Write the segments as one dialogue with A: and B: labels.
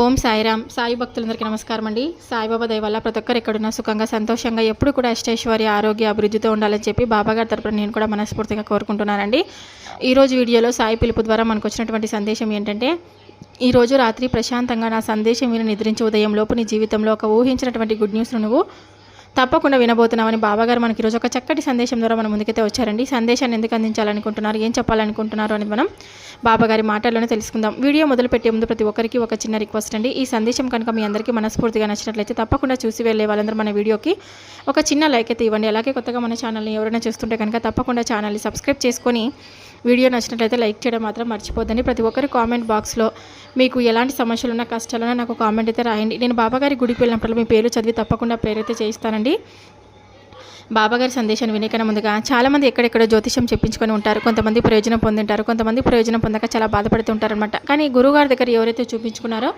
A: ఓం సాయిరామ్. సాయి భక్తులందరికీ నమస్కారం అండి. సాయిబాబా దయ వల్ల ప్రతి ఒక్కరు ఎక్కడున్నా సుఖంగా సంతోషంగా ఎప్పుడు కూడా అష్టైశ్వర్య ఆరోగ్య అభివృద్ధితో ఉండాలని చెప్పి బాబాగారి తరపున నేను కూడా మనస్ఫూర్తిగా కోరుకుంటున్నానండి. ఈరోజు వీడియోలో సాయి పిలుపు ద్వారా మనకు వచ్చినటువంటి సందేశం ఏంటంటే ఈరోజు రాత్రి ప్రశాంతంగా నా సందేశం విని నిద్రించే ఉదయం లోపు నీ జీవితంలో ఒక ఊహించినటువంటి గుడ్ న్యూస్ను నువ్వు తప్పకుండా వినబోతున్నామని బాబాగారు మనకి ఈరోజు ఒక చక్కటి సందేశం ద్వారా మన ముందుకైతే వచ్చారండి. సందేశాన్ని ఎందుకు అందించాలనుకుంటున్నారు ఏం చెప్పాలనుకుంటున్నారు అనేది మనం బాబాగారి మాటల్లోనే తెలుసుకుందాం. వీడియో మొదలు పెట్టే ముందు ప్రతి ఒక్కరికి ఒక చిన్న రిక్వెస్ట్ అండి. ఈ సందేశం కనుక మీ అందరికీ మనస్ఫూర్తిగా నచ్చినట్లయితే తప్పకుండా చూసి వెళ్ళే వాళ్ళందరూ మన వీడియోకి ఒక చిన్న లైక్ అయితే ఇవ్వండి. అలాగే కొత్తగా మన ఛానల్ని ఎవరైనా చూస్తుంటే కనుక తప్పకుండా ఛానల్ని సబ్స్క్రైబ్ చేసుకొని వీడియో నచ్చినట్లయితే లైక్ చేయడం మాత్రం మర్చిపోద్దండి. ప్రతి ఒక్కరి కామెంట్ బాక్స్లో మీకు ఎలాంటి సమస్యలున్నా కష్టాలున్నా నాకు కామెంట్ అయితే రాయండి. నేను బాబాగారి గుడికి వెళ్ళినప్పుడు మీ పేరు చదివి తప్పకుండా ప్రేరైతే చేయిస్తానండి. అండి బాబాగారి సందేశాన్ని వినేకన్నా ముందుగా చాలామంది ఎక్కడెక్కడో జ్యోతిషం చెప్పించుకొని ఉంటారు. కొంతమంది ప్రయోజనం పొందింటారు. కొంతమంది ప్రయోజనం పొందక చాలా బాధపడుతుంటారనమాట కానీ గురువుగారి దగ్గర ఎవరైతే చూపించుకున్నారో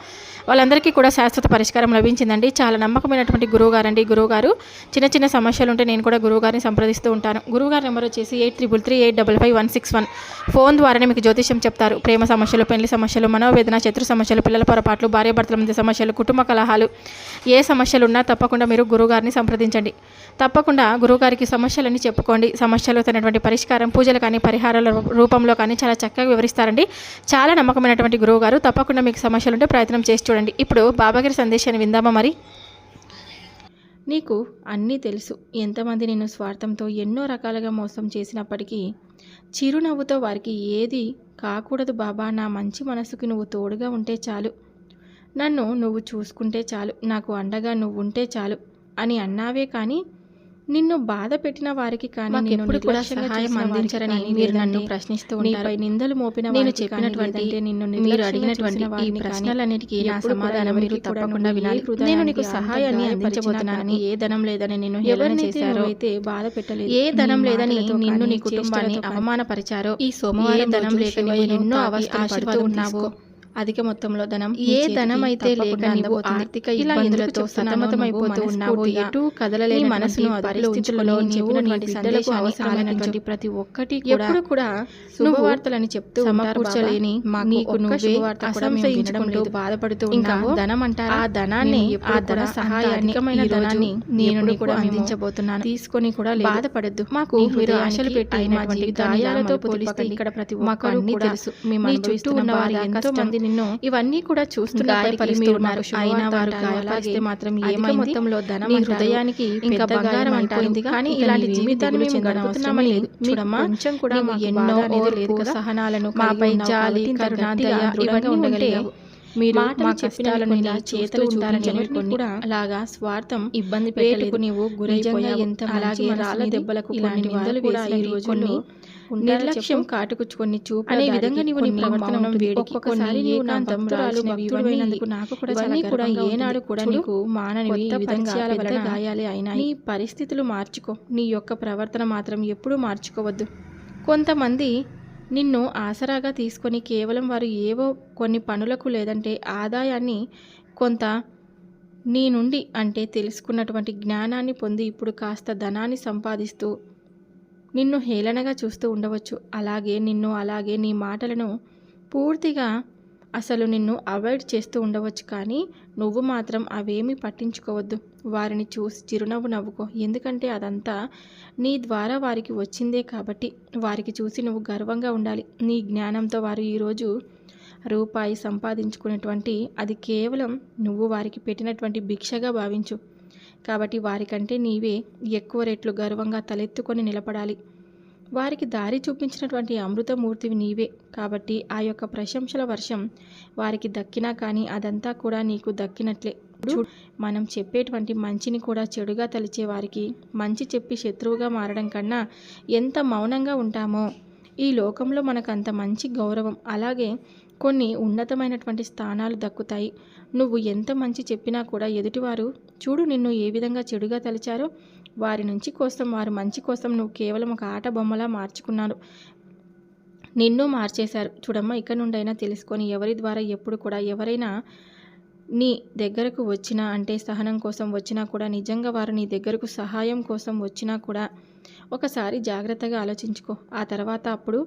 A: వాళ్ళందరికీ కూడా శాశ్వత పరిష్కారం లభించిందండి. చాలా నమ్మకమైనటువంటి గురువుగారు అండి గురువుగారు చిన్న చిన్న సమస్యలు ఉంటే నేను కూడా గురువుగారిని సంప్రదిస్తూ ఉంటాను. గురువుగారి నెంబర్ వచ్చేసి eight triple three eight double five one six one. Phone ద్వారానే మీకు జ్యోతిషం చెప్తారు. ప్రేమ సమస్యలు పెళ్ళి సమస్యలు మనోవేదన శత్రు సమస్యలు పిల్లల పొరపాట్లు భార్యాభర్తల మధ్య సమస్యలు కుటుంబ కలహాలు ఏ సమస్యలు ఉన్నా తప్పకుండా మీరు గురువుగారిని సంప్రదించండి. తప్పకుండా గురువుగారికి సమస్యలన్నీ చెప్పుకోండి. సమస్యలు తనటువంటి పరిష్కారం పూజలు కానీ పరిహారాల రూపంలో కానీ చాలా చక్కగా వివరిస్తారండి. చాలా నమ్మకమైనటువంటి గురువుగారు. తప్పకుండా మీకు సమస్యలు ఉంటే ప్రయత్నం చేసి చూడండి. ఇప్పుడు బాబాగారి సందేశాన్ని విందామా మరి? నీకు అన్నీ తెలుసు. ఎంతమంది నిన్ను స్వార్థంతో ఎన్నో రకాలుగా మోసం చేసినప్పటికీ చిరునవ్వుతో వారికి ఏది కాకూడదు బాబా. నా మంచి మనసుకి నువ్వు తోడుగా ఉంటే చాలు. నన్ను నువ్వు చూసుకుంటే చాలు. నాకు అండగా నువ్వు ఉంటే చాలు అని అన్నావే కానీ నిన్ను బాధ పెట్టిన వారికి కానీ
B: ఎప్పుడు కూడా సహాయం అందించరని మీరు నన్ను ప్రశ్నిస్తూ ఉంటారు
A: నిందలు మోపిన
B: నేను చెప్పినటువంటి
A: నిన్ను
B: మీరు అడిగినటువంటి ఈ ప్రశ్నలన్నిటికీ నా సమాధానం మీరు
A: కూడా
B: తప్పకుండా వినాలి నేను నీకు సహాయాన్ని
A: గాయపరిచినా
B: అందించబోతున్నాను
A: కానీ
B: ఏ ధనం లేదని నిన్ను హేళన
A: ఎవరినైతే
B: చేశారో
A: నువ్వైతే బాధ పెట్టలేదు
B: ఏ ధనం లేదని నిన్ను నీ కుటుంబాన్ని అవమానపరిచారో
A: ఈ సోమవారం
B: ధనం లేక ఎన్నో
A: ఆశీర్వాదం
B: పడుతూ ఉన్నావో.
A: అధిక మొత్తంలో ధనం
B: ఏ ధనం అయితే లేక నీవు. ఆర్థిక ఇబ్బందులతో సతమతమైపోతూ ఉన్నావో ఎటూ కదలలేని
A: మనసును
B: బిడ్డలకు అవసరమైనటువంటి. ప్రతి ఒక్కటి
A: ఎప్పుడు కూడా శుభవార్తలని చెప్తూ
B: సమకూర్చలేని
A: మాకు
B: నీకు నువ్వే
A: లేదు.
B: బాధపడుతూ
A: ఇంకా ధనం అంటారా
B: ఆ ధనాన్ని ఆ ధన సహాయాన్ని
A: ధనాన్ని
B: నేను
A: కూడా
B: అందించబోతున్నాను
A: తీసుకొని కూడా.
B: బాధపడద్దు
A: మాకు మీరు ఆశలు పెట్టి మా. తిప్పకండి. ఇక్కడ ప్రతి ఒక్కరూ
B: తెలుసు. మేము
A: మీ చుట్టూ
B: అనుభవిస్తున్న
A: ఉన్న వారి ఎంతో మంది నిన్ను
B: ఇవన్నీ కూడా
A: అయినా వారు. గాయపరిస్తే
B: అలాగే
A: మాత్రం ఏమైంది?
B: మొత్తంలో ధనం.
A: హృదయానికి
B: ఇంకా బంగారం అంటారు. కానీ ఇలాంటి జీవితాన్ని
A: దిగులు
B: మేము
A: చెందనవసరం
B: గడుపుతున్నామని
A: లేదు.
B: మీకు
A: చూడమ్మా,
B: కొంచెం కూడా
A: ఎన్నో ఓర్పు. సహనాలను
B: మాపై జాలి, కరుణ, దయ ఇవన్నీ
A: ఉండగలిగావు. మీరు మా కష్టాలను ఇలా
B: చేతులు
A: కూడా అలాగా స్వార్థం
B: ఇబ్బంది పెట్టలేదు
A: నీవు
B: నిజంగా
A: గురైపోయావు
B: ఎంత
A: అలాగే రాళ్ళ దెబ్బలకు. ఇలాంటి నిందలు కూడా ఈ రోజుల్లో నిర్లక్ష్యం? కాటుకుచ్చుకొని చూపు
B: అనే విధంగా నీవు నీ ప్రవర్తన భక్తుడైనందుకు
A: భక్తుడైనందుకు
B: నాకు కూడా చాలా
A: కూడా ఏనాడు. కూడా నీకు ఈ విధంగా పెద్ద గాయాలే అయినాయి
B: నీ
A: నీ పరిస్థితులు మార్చుకో నీ యొక్క ప్రవర్తన మాత్రం ఎప్పుడూ మార్చుకోవద్దు కొంతమంది నిన్ను ఆసరాగా తీసుకొని కేవలం వారు ఏవో కొన్ని పనులకు లేదంటే ఆదాయాన్ని కొంత నీ నుండి అంటే తెలుసుకున్నటువంటి జ్ఞానాన్ని పొంది ఇప్పుడు కాస్త ధనాన్ని సంపాదిస్తూ నిన్ను హేళనగా చూస్తూ ఉండవచ్చు. అలాగే నిన్ను అలాగే నీ మాటలను పూర్తిగా అసలు నిన్ను అవాయిడ్ చేస్తూ ఉండవచ్చు. కానీ నువ్వు మాత్రం అవేమీ పట్టించుకోవద్దు. వారిని చూసి చిరునవ్వు నవ్వుకో. ఎందుకంటే అదంతా నీ ద్వారా వారికి వచ్చిందే కాబట్టి వారికి చూసి నువ్వు గర్వంగా ఉండాలి. నీ జ్ఞానంతో వారు ఈరోజు రూపాయి సంపాదించుకునేటువంటి అది కేవలం నువ్వు వారికి పెట్టినటువంటి భిక్షగా భావించు. కాబట్టి వారికంటే నీవే ఎక్కువ రెట్లు గర్వంగా తలెత్తుకొని నిలబడాలి. వారికి దారి చూపించినటువంటి అమృతమూర్తివి నీవే. కాబట్టి ఆ యొక్క ప్రశంసల వర్షం వారికి దక్కినా కానీ అదంతా కూడా నీకు దక్కినట్లే. మనం చెప్పేటువంటి మంచిని కూడా చెడుగా తలిచే వారికి మంచి చెప్పి శత్రువుగా మారడం కన్నా ఎంత మౌనంగా ఉంటామో ఈ లోకంలో మనకు అంత మంచి గౌరవం. అలాగే కొన్ని ఉన్నతమైనటువంటి స్థానాలు దక్కుతాయి. నువ్వు ఎంత మంచి చెప్పినా కూడా ఎదుటివారు చూడు నిన్ను ఏ విధంగా చెడుగా తలిచారో. వారి నుంచి కోసం వారు మంచి కోసం నువ్వు కేవలం ఒక ఆట బొమ్మలా మార్చుకున్నాను నిన్ను మార్చేశారు. చూడమ్మా ఇక్కడ నుండైనా తెలుసుకొని ఎవరి ద్వారా ఎప్పుడు కూడా ఎవరైనా నీ దగ్గరకు వచ్చినా అంటే సహనం కోసం వచ్చినా కూడా నిజంగా వారు నీ దగ్గరకు సహాయం కోసం వచ్చినా కూడా ఒకసారి జాగ్రత్తగా ఆలోచించుకో. ఆ తర్వాత అప్పుడు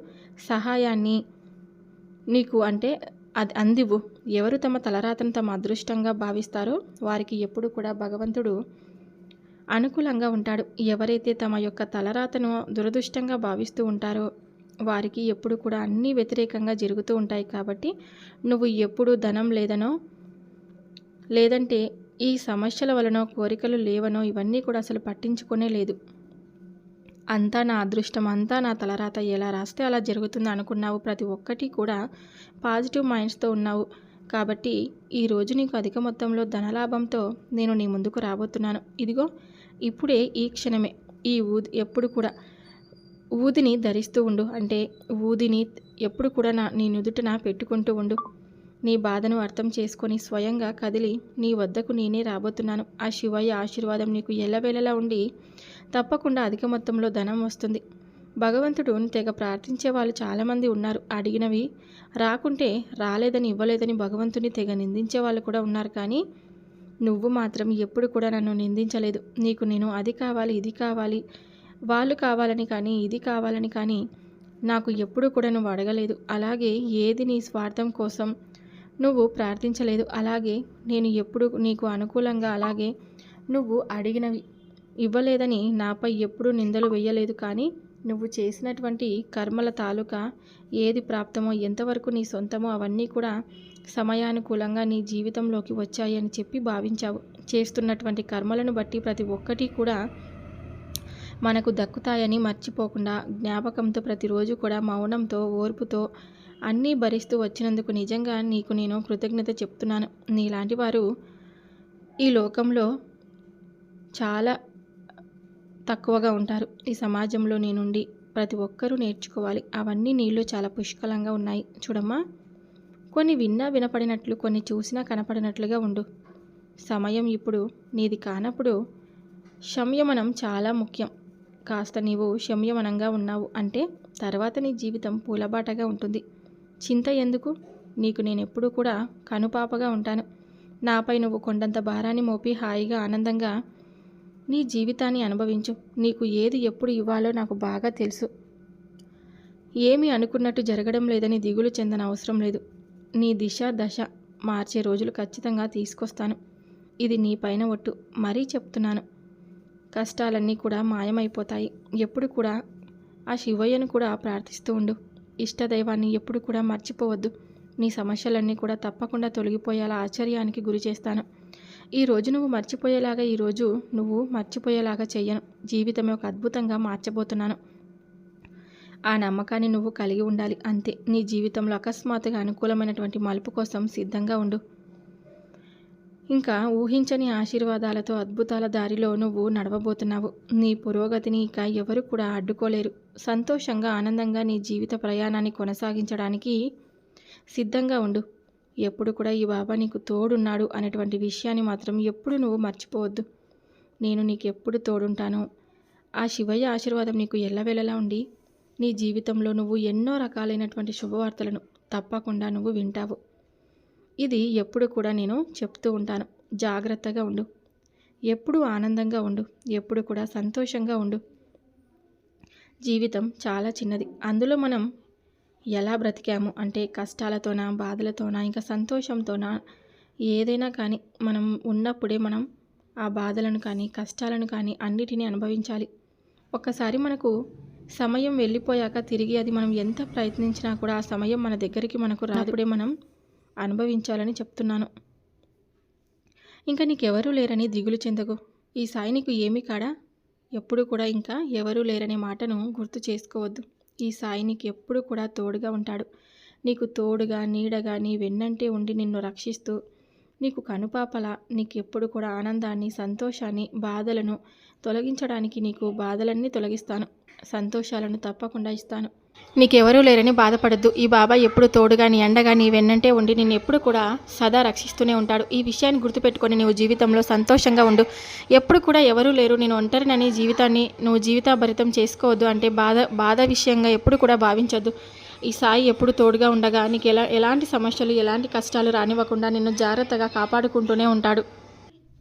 A: సహాయాన్ని నీకు అంటే అది అందివు. ఎవరు తమ తలరాతను తమ అదృష్టంగా భావిస్తారో వారికి ఎప్పుడు కూడా భగవంతుడు అనుకూలంగా ఉంటాడు. ఎవరైతే తమ యొక్క తలరాతను దురదృష్టంగా భావిస్తూ ఉంటారో వారికి ఎప్పుడు కూడా అన్నీ వ్యతిరేకంగా జరుగుతూ ఉంటాయి కాబట్టి నువ్వు ఎప్పుడు ధనం లేదనో లేదంటే ఈ సమస్యల వలన కోరికలు లేవనో ఇవన్నీ కూడా అసలు పట్టించుకునే లేదు. అంతా నా అదృష్టం అంతా నా తలరాత ఎలా రాస్తే అలా జరుగుతుంది అనుకున్నావు. ప్రతి ఒక్కటి కూడా పాజిటివ్ మైండ్స్తో ఉన్నావు. కాబట్టి ఈరోజు నీకు అధిక మొత్తంలో ధనలాభంతో నేను నీ ముందుకు రాబోతున్నాను. ఇదిగో ఇప్పుడే ఈ క్షణమే. ఈ ఊది ఎప్పుడు కూడా ఊదిని ధరిస్తూ ఉండు. అంటే ఊదిని ఎప్పుడు కూడా నా నీ నుదుటన పెట్టుకుంటూ ఉండు. నీ బాధను అర్థం చేసుకొని స్వయంగా కదిలి నీ వద్దకు నేనే రాబోతున్నాను. ఆ శివయ్య ఆశీర్వాదం నీకు ఎల్లవేళలా ఉండి తప్పకుండా అధిక మొత్తంలో ధనం వస్తుంది. భగవంతుడు తెగ ప్రార్థించే వాళ్ళు చాలామంది ఉన్నారు. అడిగినవి రాకుంటే రాలేదని ఇవ్వలేదని భగవంతుని తెగ నిందించే వాళ్ళు కూడా ఉన్నారు. కానీ నువ్వు మాత్రం ఎప్పుడు కూడా నన్ను నిందించలేదు. నీకు నేను అది కావాలి ఇది కావాలి వాళ్ళు కావాలని కానీ ఇది కావాలని కానీ నాకు ఎప్పుడు కూడా నువ్వు అడగలేదు. అలాగే ఏది నీ స్వార్థం కోసం నువ్వు ప్రార్థించలేదు. అలాగే నేను ఎప్పుడు నీకు అనుకూలంగా అలాగే నువ్వు అడిగినవి ఇవ్వలేదని నాపై ఎప్పుడూ నిందలు వేయలేదు కానీ నువ్వు చేసినటువంటి కర్మల తాలూకా ఏది ప్రాప్తమో ఎంతవరకు నీ సొంతమో అవన్నీ కూడా సమయానుకూలంగా నీ జీవితంలోకి వచ్చాయని చెప్పి భావించావు. చేస్తున్నటువంటి కర్మలను బట్టి ప్రతి ఒక్కటి కూడా మనకు దక్కుతాయని మర్చిపోకుండా జ్ఞాపకంతో ప్రతిరోజు కూడా మౌనంతో ఓర్పుతో అన్నీ భరిస్తూ వచ్చినందుకు నిజంగా నీకు నేను కృతజ్ఞత చెప్తున్నాను. నీలాంటి వారు ఈ లోకంలో చాలా తక్కువగా ఉంటారు. ఈ సమాజంలో నేనుండి ప్రతి ఒక్కరూ నేర్చుకోవాలి. అవన్నీ నీళ్ళు చాలా పుష్కలంగా ఉన్నాయి. చూడమ్మా. కొన్ని విన్నా వినపడినట్లు కొన్ని చూసినా కనపడినట్లుగా ఉండు. సమయం ఇప్పుడు నీది కానప్పుడు సంయమనం చాలా ముఖ్యం. కాస్త నీవు సంయమనంగా ఉన్నావు అంటే తర్వాత నీ జీవితం పూలబాటగా ఉంటుంది. చింత ఎందుకు? నీకు నేను ఎప్పుడూ కూడా కనుపాపగా ఉంటాను. నాపై నువ్వు కొండంత భారాన్ని మోపి హాయిగా ఆనందంగా నీ జీవితాన్ని అనుభవించు. నీకు ఏది ఎప్పుడు ఇవ్వాలో నాకు బాగా తెలుసు. ఏమి అనుకున్నట్టు జరగడం లేదని దిగులు చెందన అవసరం లేదు. నీ దిశ దశ మార్చే రోజులు ఖచ్చితంగా తీసుకొస్తాను. ఇది నీ పైన ఒట్టు. మరీ చెప్తున్నాను. కష్టాలన్నీ కూడా మాయమైపోతాయి. ఎప్పుడు కూడా ఆ శివయ్యను కూడా ప్రార్థిస్తూ ఉండు. ఇష్టదైవాన్ని ఎప్పుడు కూడా మర్చిపోవద్దు. నీ సమస్యలన్నీ కూడా తప్పకుండా తొలగిపోయేలా ఆశ్చర్యానికి గురి చేస్తాను. ఈ రోజు నువ్వు మర్చిపోయేలాగా ఈరోజు నువ్వు మర్చిపోయేలాగా చెయ్యను జీవితమే ఒక అద్భుతంగా మార్చబోతున్నాను. ఆ నమ్మకాన్ని నువ్వు కలిగి ఉండాలి. అంతే. నీ జీవితంలో అకస్మాత్తుగా అనుకూలమైనటువంటి మలుపు కోసం సిద్ధంగా ఉండు. ఇంకా ఊహించని ఆశీర్వాదాలతో అద్భుతాల దారిలో నువ్వు నడవబోతున్నావు. నీ పురోగతిని ఇక ఎవరు కూడా అడ్డుకోలేరు. సంతోషంగా ఆనందంగా నీ జీవిత ప్రయాణాన్ని కొనసాగించడానికి సిద్ధంగా ఉండు. ఎప్పుడు కూడా ఈ బాబా నీకు తోడున్నాడు అనేటువంటి విషయాన్ని మాత్రం ఎప్పుడు నువ్వు మర్చిపోవద్దు. నేను నీకు ఎప్పుడు తోడుంటాను. ఆ శివయ్య ఆశీర్వాదం నీకు ఎల్లవేళలా ఉండి నీ జీవితంలో నువ్వు ఎన్నో రకాలైనటువంటి శుభవార్తలను తప్పకుండా నువ్వు వింటావు. ఇది ఎప్పుడు కూడా నేను చెప్తూ ఉంటాను. జాగ్రత్తగా ఉండు. ఎప్పుడు ఆనందంగా ఉండు. ఎప్పుడు కూడా సంతోషంగా ఉండు. జీవితం చాలా చిన్నది. అందులో మనం ఎలా బ్రతికాము? అంటే కష్టాలతోనా బాధలతోనా ఇంకా సంతోషంతోనా? ఏదైనా కానీ మనం ఉన్నప్పుడే మనం ఆ బాధలను కానీ కష్టాలను కానీ అన్నిటినీ అనుభవించాలి. ఒక్కసారి మనకు సమయం వెళ్ళిపోయాక తిరిగి అది మనం ఎంత ప్రయత్నించినా కూడా ఆ సమయం మన దగ్గరికి మనకు రాదుడే మనం అనుభవించాలని చెప్తున్నాను. ఇంకా నీకెవరూ లేరని దిగులు చెందకు. ఈ సాయి నీకు ఏమీ కాడా? ఎప్పుడు కూడా ఇంకా ఎవరూ లేరనే మాటను గుర్తు చేసుకోవద్దు. ఈ సాయి నీకు ఎప్పుడు కూడా తోడుగా ఉంటాడు. నీకు తోడుగా నీడగా నీ వెన్నంటే ఉండి నిన్ను రక్షిస్తూ నీకు కనుపాపల నీకు ఎప్పుడు కూడా ఆనందాన్ని సంతోషాన్ని బాధలను తొలగించడానికి నీకు బాధలన్నీ తొలగిస్తాను. సంతోషాలను తప్పకుండా ఇస్తాను. నీకెవరూ లేరని బాధపడద్దు. ఈ బాబా ఎప్పుడు తోడుగా నీ అండగా నీ వెన్నంటే ఉండి నిన్ను ఎప్పుడు కూడా సదా రక్షిస్తూనే ఉంటాడు. ఈ విషయాన్ని గుర్తుపెట్టుకొని నువ్వు జీవితంలో సంతోషంగా ఉండు. ఎప్పుడు కూడా ఎవరూ లేరు. నేను ఒంటరినని జీవితాన్ని నువ్వు జీవితాభరితం చేసుకోవద్దు అంటే బాధ బాధ విషయంగా ఎప్పుడు కూడా భావించద్దు. ఈ సాయి ఎప్పుడు తోడుగా ఉండగా నీకు ఎలా ఎలాంటి సమస్యలు ఎలాంటి కష్టాలు రానివ్వకుండా నిన్ను జాగ్రత్తగా కాపాడుకుంటూనే ఉంటాడు.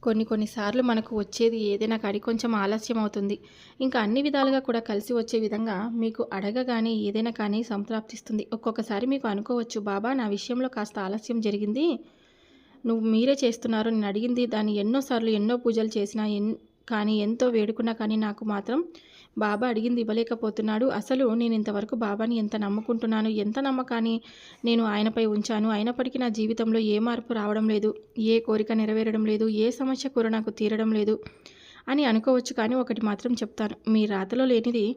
A: కొన్ని కొన్నిసార్లు మనకు వచ్చేది ఏదైనా కాడి కొంచెం ఆలస్యం అవుతుంది. ఇంకా అన్ని విధాలుగా కూడా కలిసి వచ్చే విధంగా మీకు అడగగానే ఏదైనా కానీ సంప్రాప్తిస్తుంది. ఒక్కొక్కసారి మీకు అనుకోవచ్చు బాబా నా విషయంలో కాస్త ఆలస్యం జరిగింది. నువ్వు మీరే చేస్తున్నారు. నేను అడిగింది దాన్ని ఎన్నోసార్లు ఎన్నో పూజలు చేసినా ఎన్ కానీ ఎంతో వేడుకున్నా కానీ నాకు మాత్రం బాబా అడిగింది ఇవ్వలేకపోతున్నాడు. అసలు నేను ఇంతవరకు బాబాని ఎంత నమ్ముకుంటున్నాను? ఎంత నమ్మకాన్ని నేను ఆయనపై ఉంచాను? అయినప్పటికీ నా జీవితంలో ఏ మార్పు రావడం లేదు. ఏ కోరిక నెరవేరడం లేదు. ఏ సమస్య కూర నాకు తీరడం లేదు అని అనుకోవచ్చు కానీ ఒకటి మాత్రం చెప్తాను. మీ రాతలో లేనిది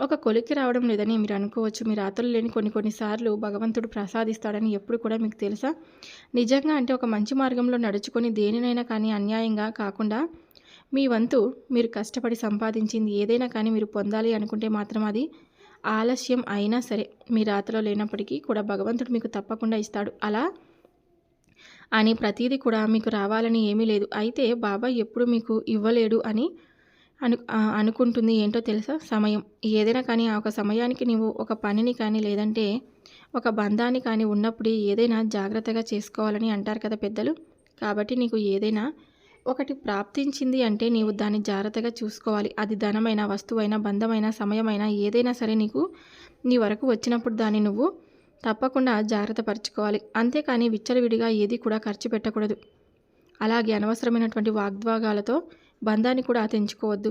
A: ఒక కొలిక్కి రావడం లేదని మీరు అనుకోవచ్చు. మీ రాతలు లేని కొన్ని కొన్నిసార్లు భగవంతుడు ప్రసాదిస్తాడని ఎప్పుడు కూడా మీకు తెలుసా? నిజంగా అంటే ఒక మంచి మార్గంలో నడుచుకొని దేనినైనా కానీ అన్యాయంగా కాకుండా మీ వంతు మీరు కష్టపడి సంపాదించింది ఏదైనా కానీ మీరు పొందాలి అనుకుంటే మాత్రం అది ఆలస్యం అయినా సరే మీ రాతలో లేనప్పటికీ కూడా భగవంతుడు మీకు తప్పకుండా ఇస్తాడు. అలా అని ప్రతీది కూడా మీకు రావాలని ఏమీ లేదు. అయితే బాబా ఎప్పుడు మీకు ఇవ్వలేడు అని అను అనుకుంటుంది ఏంటో తెలుసా? సమయం. ఏదైనా కానీ ఆ ఒక సమయానికి నీవు ఒక పనిని కానీ లేదంటే ఒక బంధాన్ని కానీ ఉన్నప్పుడు ఏదైనా జాగ్రత్తగా చేసుకోవాలని అంటారు కదా పెద్దలు. కాబట్టి నీకు ఏదైనా ఒకటి ప్రాప్తించింది అంటే నీవు దాన్ని జాగ్రత్తగా చూసుకోవాలి. అది ధనమైన వస్తువైన బంధమైన సమయమైన ఏదైనా సరే నీకు నీ వరకు వచ్చినప్పుడు దాన్ని నువ్వు తప్పకుండా జాగ్రత్త పరచుకోవాలి. అంతేకాని విచ్చలవిడిగా ఏది కూడా ఖర్చు పెట్టకూడదు. అలాగే అనవసరమైనటువంటి వాగ్వాగాలతో బంధాన్ని కూడా తెంచుకోవద్దు.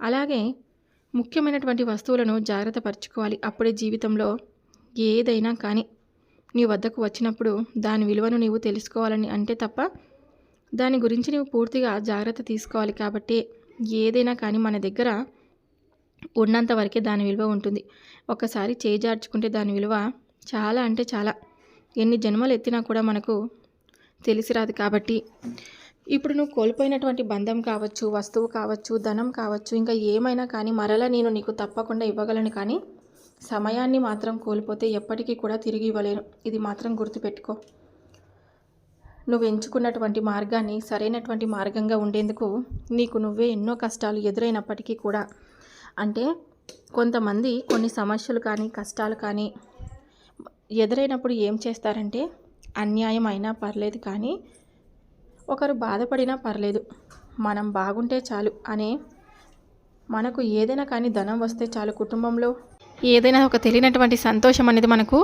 A: అలాగే ముఖ్యమైనటువంటి వస్తువులను జాగ్రత్త పరచుకోవాలి. అప్పుడే జీవితంలో ఏదైనా కానీ నీ వద్దకు వచ్చినప్పుడు దాని విలువను నీవు తెలుసుకోవాలని అంటే తప్ప దాని గురించి నువ్వు పూర్తిగా జాగ్రత్త తీసుకోవాలి కాబట్టి ఏదైనా కానీ మన దగ్గర ఉన్నంత వరకే దాని విలువ ఉంటుంది. ఒకసారి చేజార్చుకుంటే దాని విలువ చాలా అంటే చాలా. ఎన్ని జన్మలు ఎత్తినా కూడా మనకు తెలిసి రాదు కాబట్టి. ఇప్పుడు నువ్వు కోల్పోయినటువంటి బంధం కావచ్చు వస్తువు కావచ్చు ధనం కావచ్చు ఇంకా ఏమైనా కానీ మరలా నేను నీకు తప్పకుండా ఇవ్వగలను కానీ సమయాన్ని మాత్రం కోల్పోతే ఎప్పటికీ కూడా తిరిగి ఇవ్వలేను. ఇది మాత్రం గుర్తుపెట్టుకో. నువ్వు ఎంచుకున్నటువంటి మార్గాన్ని సరైనటువంటి మార్గంగా ఉండేందుకు నీకు నువ్వే ఎన్నో కష్టాలు ఎదురైనప్పటికీ కూడా. అంటే కొంతమంది కొన్ని సమస్యలు కానీ కష్టాలు కానీ ఎదురైనప్పుడు ఏం చేస్తారంటే అన్యాయం అయినా పర్లేదు కానీ ఒకరు బాధపడినా పర్లేదు. మనం బాగుంటే చాలు అనే మనకు ఏదైనా కానీ ధనం వస్తే చాలు కుటుంబంలో. ఏదైనా ఒక తెలియనటువంటి సంతోషం అనేది మనకు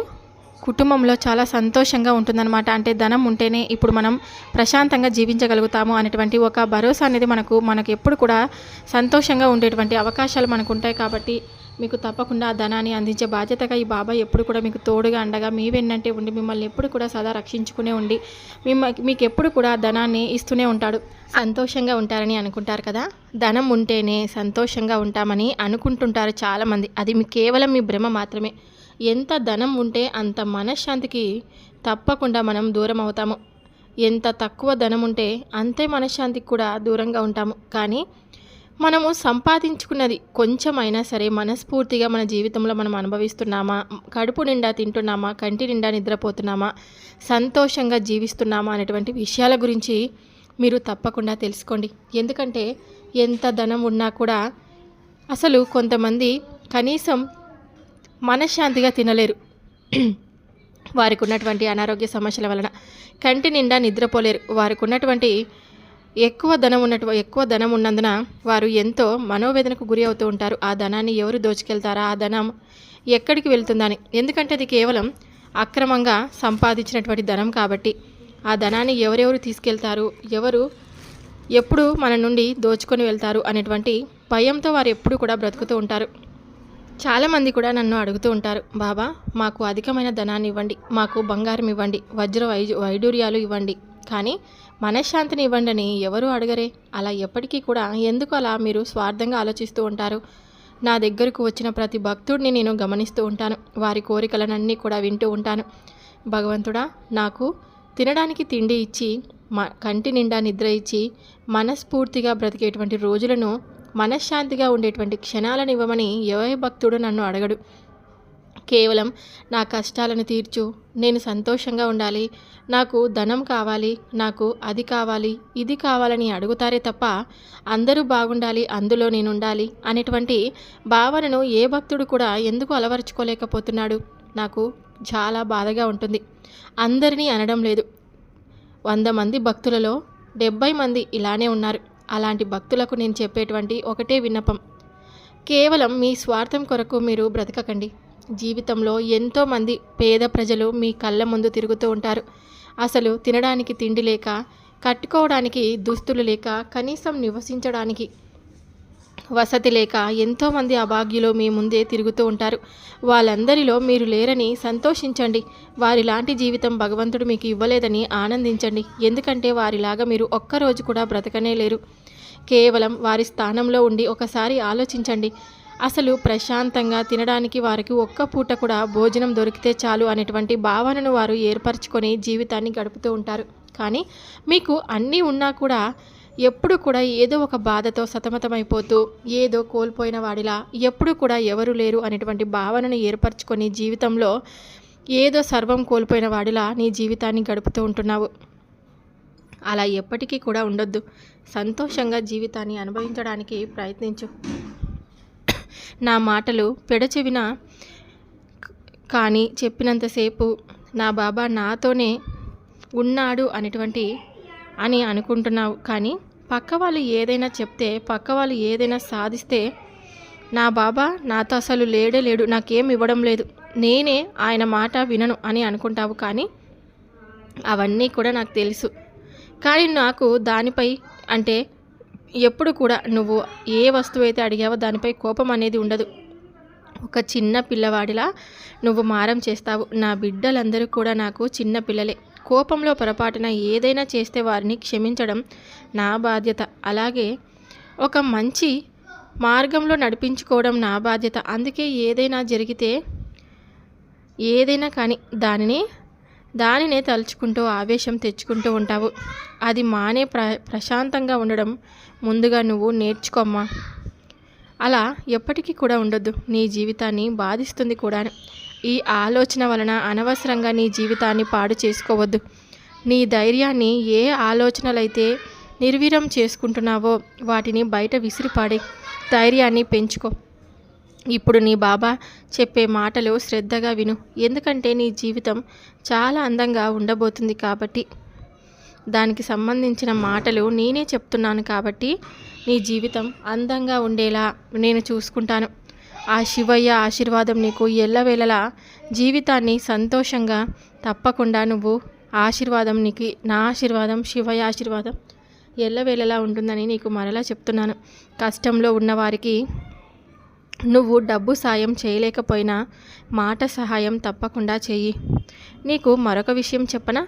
A: కుటుంబంలో చాలా సంతోషంగా ఉంటుందన్నమాట. అంటే ధనం ఉంటేనే ఇప్పుడు మనం ప్రశాంతంగా జీవించగలుగుతాము అనేటువంటి ఒక భరోసా అనేది మనకు మనకు ఎప్పుడు కూడా సంతోషంగా ఉండేటువంటి అవకాశాలు మనకు ఉంటాయి కాబట్టి మీకు తప్పకుండా ఆ ధనాన్ని అందించే బాధ్యతగా ఈ బాబా ఎప్పుడు కూడా మీకు తోడుగా అండగా మీ వెన్నంటే ఉండి మిమ్మల్ని ఎప్పుడు కూడా సదా రక్షించుకునే ఉండి మిమ్మ మీకు ఎప్పుడు కూడా ధనాన్ని ఇస్తూనే ఉంటాడు. సంతోషంగా ఉంటారని అనుకుంటారు కదా? ధనం ఉంటేనే సంతోషంగా ఉంటామని అనుకుంటుంటారు చాలామంది. అది మీ కేవలం మీ భ్రమ మాత్రమే. ఎంత ధనం ఉంటే అంత మనశ్శాంతికి తప్పకుండా మనం దూరం అవుతాము. ఎంత తక్కువ ధనం ఉంటే అంతే మనశ్శాంతికి కూడా దూరంగా ఉంటాము. కానీ మనము సంపాదించుకున్నది కొంచెమైనా సరే మనస్ఫూర్తిగా మన జీవితంలో మనం అనుభవిస్తున్నామా? కడుపు నిండా తింటున్నామా? కంటి నిండా నిద్రపోతున్నామా? సంతోషంగా జీవిస్తున్నామా? అనేటువంటి విషయాల గురించి మీరు తప్పకుండా తెలుసుకోండి. ఎందుకంటే ఎంత ధనం ఉన్నా కూడా అసలు కొంతమంది కనీసం మనశ్శాంతిగా తినలేరు. వారికి ఉన్నటువంటి అనారోగ్య సమస్యల వలన కంటి నిండా నిద్రపోలేరు. వారికి ఉన్నటువంటి ఎక్కువ ధనం ఉన్నట్టు ఎక్కువ ధనం ఉన్నందున వారు ఎంతో మనోవేదనకు గురి అవుతూ ఉంటారు. ఆ ధనాన్ని ఎవరు దోచుకెళ్తారా? ఆ ధనం ఎక్కడికి వెళ్తుందని. ఎందుకంటే అది కేవలం అక్రమంగా సంపాదించినటువంటి ధనం కాబట్టి. ఆ ధనాన్ని ఎవరెవరు తీసుకెళ్తారు? ఎవరు ఎప్పుడు మన నుండి దోచుకొని వెళ్తారు? అనేటువంటి భయంతో వారు ఎప్పుడు కూడా బ్రతుకుతూ ఉంటారు. చాలామంది కూడా నన్ను అడుగుతూ ఉంటారు బాబా మాకు అధికమైన ధనాన్ని ఇవ్వండి మాకు బంగారం ఇవ్వండి వజ్ర వై వైడూర్యాలు ఇవ్వండి. కానీ మనశ్శాంతిని ఇవ్వండి అని ఎవరు అడగరే. అలా ఎప్పటికీ కూడా ఎందుకు అలా మీరు స్వార్థంగా ఆలోచిస్తూ ఉంటారు? నా దగ్గరకు వచ్చిన ప్రతి భక్తుడిని నేను గమనిస్తూ ఉంటాను. వారి కోరికలనన్నీ కూడా వింటూ ఉంటాను. భగవంతుడా నాకు తినడానికి తిండి ఇచ్చి మా కంటి నిండా నిద్ర ఇచ్చి మనస్ఫూర్తిగా బ్రతికేటువంటి రోజులను మనశ్శాంతిగా ఉండేటువంటి క్షణాలను ఇవ్వమని ఏ భక్తుడు నన్ను అడగడు. కేవలం నా కష్టాలను తీర్చు. నేను సంతోషంగా ఉండాలి. నాకు ధనం కావాలి. నాకు అది కావాలి. ఇది కావాలని అడుగుతారే తప్ప అందరూ బాగుండాలి. అందులో నేను ఉండాలి అనేటువంటి భావనను ఏ భక్తుడు కూడా ఎందుకు అలవరుచుకోలేకపోతున్నాడు? నాకు చాలా బాధగా ఉంటుంది. అందరినీ అనడం లేదు. వంద మంది భక్తులలో డెబ్బై మంది ఇలానే ఉన్నారు. అలాంటి భక్తులకు నేను చెప్పేటువంటి ఒకటే విన్నపం. కేవలం మీ స్వార్థం కొరకు మీరు బ్రతకకండి. జీవితంలో ఎంతోమంది పేద ప్రజలు మీ కళ్ళ ముందు తిరుగుతూ ఉంటారు. అసలు తినడానికి తిండి లేక కట్టుకోవడానికి దుస్తులు లేక కనీసం నివసించడానికి వసతి లేక ఎంతోమంది అభాగ్యులు మీ ముందే తిరుగుతూ ఉంటారు. వాళ్ళందరిలో మీరు లేరని సంతోషించండి. వారిలాంటి జీవితం భగవంతుడు మీకు ఇవ్వలేదని ఆనందించండి. ఎందుకంటే వారిలాగా మీరు ఒక్కరోజు కూడా బ్రతకనే లేరు. కేవలం వారి స్థానంలో ఉండి ఒకసారి ఆలోచించండి. అసలు ప్రశాంతంగా తినడానికి వారికి ఒక్క పూట కూడా భోజనం దొరికితే చాలు అనేటువంటి భావనను వారు ఏర్పరచుకొని జీవితాన్ని గడుపుతూ ఉంటారు. కానీ మీకు అన్నీ ఉన్నా కూడా ఎప్పుడు కూడా ఏదో ఒక బాధతో సతమతమైపోతూ ఏదో కోల్పోయిన వాడిలా ఎప్పుడు కూడా ఎవరు లేరు అనేటువంటి భావనను ఏర్పరచుకొని జీవితంలో ఏదో సర్వం కోల్పోయిన వాడిలా నీ జీవితాన్ని గడుపుతూ ఉంటున్నావు. అలా ఎప్పటికీ కూడా ఉండొద్దు. సంతోషంగా జీవితాన్ని అనుభవించడానికి ప్రయత్నించు. నా మాటలు పెడచెవిన కానీ చెప్పినంతసేపు నా బాబా నాతోనే ఉన్నాడు అనేటువంటి అని అనుకుంటున్నావు. కానీ పక్క వాళ్ళు ఏదైనా చెప్తే పక్క వాళ్ళు ఏదైనా సాధిస్తే నా బాబా నాతో అసలు లేడే లేడు నాకేం ఇవ్వడం లేదు. నేనే ఆయన మాట వినను అని అనుకుంటావు కానీ అవన్నీ కూడా నాకు తెలుసు. కానీ నాకు దానిపై అంటే ఎప్పుడు కూడా నువ్వు ఏ వస్తువు అయితే అడిగావో దానిపై కోపం అనేది ఉండదు. ఒక చిన్న పిల్లవాడిలా నువ్వు మారం చేస్తావు. నా బిడ్డలందరూ కూడా నాకు చిన్న పిల్లలే. కోపంలో పొరపాటున ఏదైనా చేస్తే వారిని క్షమించడం నా బాధ్యత. అలాగే ఒక మంచి మార్గంలో నడిపించుకోవడం నా బాధ్యత. అందుకే ఏదైనా జరిగితే ఏదైనా కానీ దానిని దానినే తలుచుకుంటూ ఆవేశం తెచ్చుకుంటూ ఉంటావు. అది మానే ప్ర ప్రశాంతంగా ఉండడం ముందుగా నువ్వు నేర్చుకోమ్మా అలా ఎప్పటికీ కూడా ఉండొద్దు. నీ జీవితాన్ని బాధిస్తుంది కూడా ఈ ఆలోచన వలన అనవసరంగా నీ జీవితాన్ని పాడు చేసుకోవద్దు. నీ ధైర్యాన్ని ఏ ఆలోచనలైతే నిర్వీరం చేసుకుంటున్నావో వాటిని బయట విసిరిపాడే ధైర్యాన్ని పెంచుకో. ఇప్పుడు నీ బాబా చెప్పే మాటలు శ్రద్ధగా విను. ఎందుకంటే నీ జీవితం చాలా అందంగా ఉండబోతుంది కాబట్టి దానికి సంబంధించిన మాటలు నేనే చెప్తున్నాను కాబట్టి నీ జీవితం అందంగా ఉండేలా నేను చూసుకుంటాను. ఆ శివయ్య ఆశీర్వాదం నీకు ఎల్లవేళలా జీవితాన్ని సంతోషంగా తప్పకుండా నువ్వు ఆశీర్వాదం నీకు నా ఆశీర్వాదం శివయ్య ఆశీర్వాదం ఎల్లవేళలా ఉంటుందని నీకు మరలా చెప్తున్నాను. కష్టంలో ఉన్నవారికి నువ్వు డబ్బు సాయం చేయలేకపోయినా మాట సహాయం తప్పకుండా చెయ్యి నీకు మరొక విషయం చెప్పన?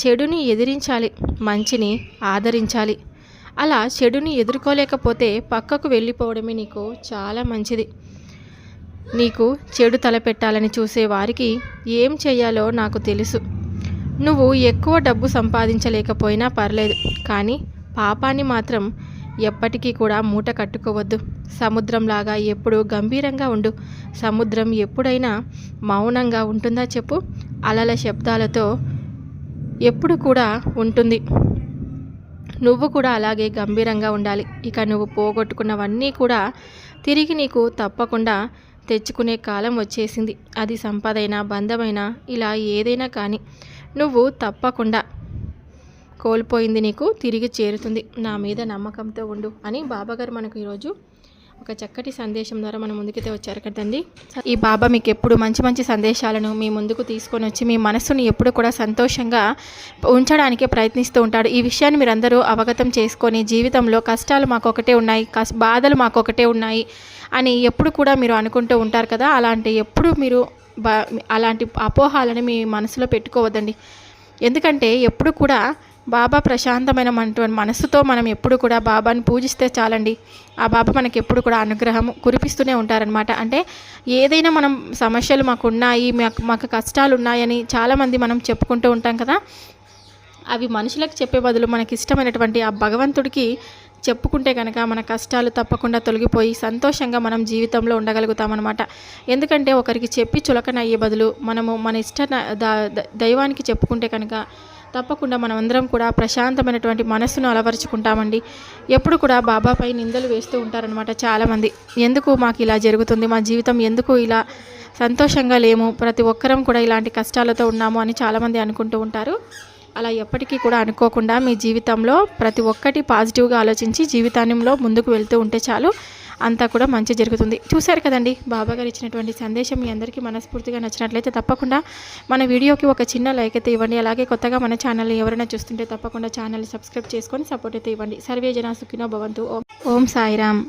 A: చెడుని ఎదిరించాలి మంచిని ఆదరించాలి. అలా చెడుని ఎదుర్కోలేకపోతే పక్కకు వెళ్ళిపోవడమే నీకు చాలా మంచిది. నీకు చెడు తలపెట్టాలని చూసేవారికి ఏం చేయాలో నాకు తెలుసు. నువ్వు ఎక్కువ డబ్బు సంపాదించలేకపోయినా పర్లేదు కానీ పాపాన్ని మాత్రం ఎప్పటికీ కూడా మూట కట్టుకోవద్దు. సముద్రంలాగా ఎప్పుడు గంభీరంగా ఉండు. సముద్రం ఎప్పుడైనా మౌనంగా ఉంటుందా చెప్పు? అలల శబ్దాలతో ఎప్పుడు కూడా ఉంటుంది. నువ్వు కూడా అలాగే గంభీరంగా ఉండాలి. ఇక నువ్వు పోగొట్టుకున్నవన్నీ కూడా తిరిగి నీకు తప్పకుండా తెచ్చుకునే కాలం వచ్చేసింది. అది సంపదైనా బంధమైనా ఇలా ఏదైనా కానీ. నువ్వు తప్పకుండా కోల్పోయింది నీకు తిరిగి చేరుతుంది. నా మీద నమ్మకంతో ఉండు అని బాబాగారు మనకు ఈరోజు ఒక చక్కటి సందేశం ద్వారా మన ముందుకైతే వచ్చారు కదండి. ఈ బాబా మీకు ఎప్పుడు మంచి మంచి సందేశాలను మీ ముందుకు తీసుకొని వచ్చి మీ మనసుని ఎప్పుడు కూడా సంతోషంగా ఉంచడానికే ప్రయత్నిస్తూ ఉంటాడు. ఈ విషయాన్ని మీరందరూ అవగతం చేసుకొని జీవితంలో కష్టాలు మాకు ఒకటే ఉన్నాయి కస్ బాధలు మాకు ఒకటే ఉన్నాయి అని ఎప్పుడు కూడా మీరు అనుకుంటూ ఉంటారు కదా. అలాంటి ఎప్పుడు మీరు అలాంటి అపోహాలను మీ మనసులో పెట్టుకోవద్దండి. ఎందుకంటే ఎప్పుడు కూడా బాబా ప్రశాంతమైన మనసుతో మనం ఎప్పుడు కూడా బాబాని పూజిస్తే చాలండి. ఆ బాబా మనకి ఎప్పుడు కూడా అనుగ్రహం కురిపిస్తూనే ఉంటారనమాట అంటే ఏదైనా మనం సమస్యలు మాకు ఉన్నాయి మాకు మాకు కష్టాలు ఉన్నాయని చాలామంది మనం చెప్పుకుంటూ ఉంటాం కదా. అవి మనుషులకు చెప్పే బదులు మనకి ఇష్టమైనటువంటి ఆ భగవంతుడికి చెప్పుకుంటే కనుక మన కష్టాలు తప్పకుండా తొలగిపోయి సంతోషంగా మనం జీవితంలో ఉండగలుగుతామన్నమాట. ఎందుకంటే ఒకరికి చెప్పి చులకన అయ్యే బదులు మనము మన ఇష్ట ద- దైవానికి చెప్పుకుంటే కనుక తప్పకుండా మనమందరం కూడా ప్రశాంతమైనటువంటి మనస్సును అలవరుచుకుంటామండి. ఎప్పుడు కూడా బాబాపై నిందలు వేస్తూ ఉంటారనమాట చాలామంది. ఎందుకు మాకు ఇలా జరుగుతుంది? మా జీవితం ఎందుకు ఇలా సంతోషంగా లేము? ప్రతి ఒక్కరం కూడా ఇలాంటి కష్టాలతో ఉన్నాము అని చాలామంది అనుకుంటూ ఉంటారు. అలా ఎప్పటికీ కూడా అనుకోకుండా మీ జీవితంలో ప్రతి ఒక్కటి పాజిటివ్గా ఆలోచించి జీవితాంలో ముందుకు వెళ్తూ ఉంటే చాలు. అంతా కూడా మంచి జరుగుతుంది. చూశారు కదండి బాబా గారు ఇచ్చినటువంటి సందేశం మీ అందరికీ మనస్ఫూర్తిగా నచ్చినట్లయితే తప్పకుండా మన వీడియోకి ఒక చిన్న లైక్ అయితే ఇవ్వండి. అలాగే కొత్తగా మన ఛానల్ని ఎవరైనా చూస్తుంటే తప్పకుండా ఛానల్ని సబ్స్క్రైబ్ చేసుకొని సపోర్ట్ అయితే ఇవ్వండి. సర్వే జనా సుఖినో భవంతు. ఓం ఓం సాయిరామ్.